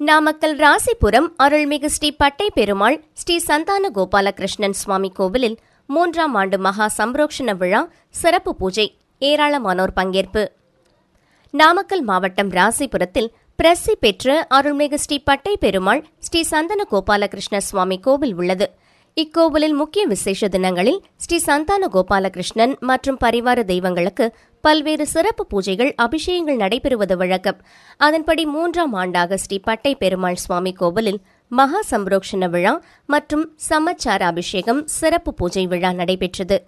நாமக்கல் ராசிபுரம் அருள்மிகு ஸ்ரீ பட்டை பெருமாள் ஸ்ரீ சந்தான கோபாலகிருஷ்ணன் சுவாமி கோவிலில் மூன்றாம் ஆண்டு மகா சம்ரோக்ஷண விழா சிறப்பு பூஜை ஏராளமானோர் பங்கேற்பு. நாமக்கல் மாவட்டம் ராசிபுரத்தில் பிரசி பெற்ற அருள்மிகு ஸ்ரீ பட்டை பெருமாள் ஸ்ரீ சந்தன கோபாலகிருஷ்ண சுவாமி கோவில் உள்ளது. இக்கோவிலில் முக்கிய விசேஷ தினங்களில் ஸ்ரீ சந்தான கோபாலகிருஷ்ணன் மற்றும் பரிவார தெய்வங்களுக்கு பல்வேறு சிறப்பு பூஜைகள் அபிஷேகங்கள் நடைபெறுவது வழக்கம். அதன்படி மூன்றாம் ஆண்டாக ஸ்ரீ பட்டை பெருமாள் சுவாமி கோவிலில் மகா சம்ரோக்ஷண விழா மற்றும் சமச்சார அபிஷேகம் சிறப்பு பூஜை விழா நடைபெற்றது.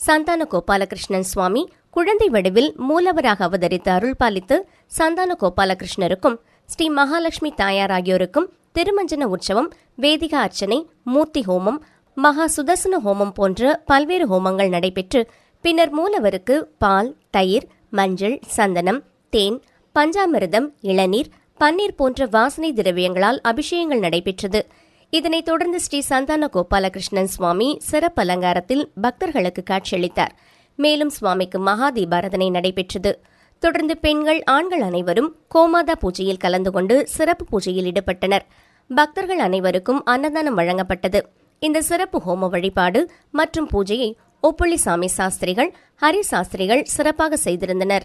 சந்தான கோபாலகிருஷ்ணன் சுவாமி குழந்தை வடிவில் மூலவராக அவதரித்து அருள்பாலித்து சந்தான கோபாலகிருஷ்ணருக்கும் ஸ்ரீ மகாலட்சுமி தாயார் ஆகியோருக்கும் திருமஞ்சன உற்சவம் வேதிகா அர்ச்சனை மூர்த்தி ஹோமம் மகா சுதர்சன ஹோமம் போன்ற பல்வேறு ஹோமங்கள் நடைபெற்று பின்னர் மூலவருக்கு பால் தயிர் மஞ்சள் சந்தனம் தேன் பஞ்சாமிரதம் இளநீர் பன்னீர் போன்ற வாசனை திரவியங்களால் அபிஷேகங்கள் நடைபெற்றது. இதனைத் தொடர்ந்து ஸ்ரீ சந்தான கோபாலகிருஷ்ணன் சுவாமி சிறப்பு அலங்காரத்தில் பக்தர்களுக்கு காட்சியளித்தார். மேலும் சுவாமிக்கு மகா தீபாரதனை நடைபெற்றது. தொடர்ந்து பெண்கள் ஆண்கள் அனைவரும் கோமாதா பூஜையில் கலந்து கொண்டு சிறப்பு பூஜையில் ஈடுபட்டனர். பக்தர்கள் அனைவருக்கும் அன்னதானம் வழங்கப்பட்டது. இந்த சிறப்பு ஹோம வழிபாடு மற்றும் பூஜையை ஒப்புள்ளி சாமி சாஸ்திரிகள் ஹரி சாஸ்திரிகள் சிறப்பாக செய்திருந்தனர்.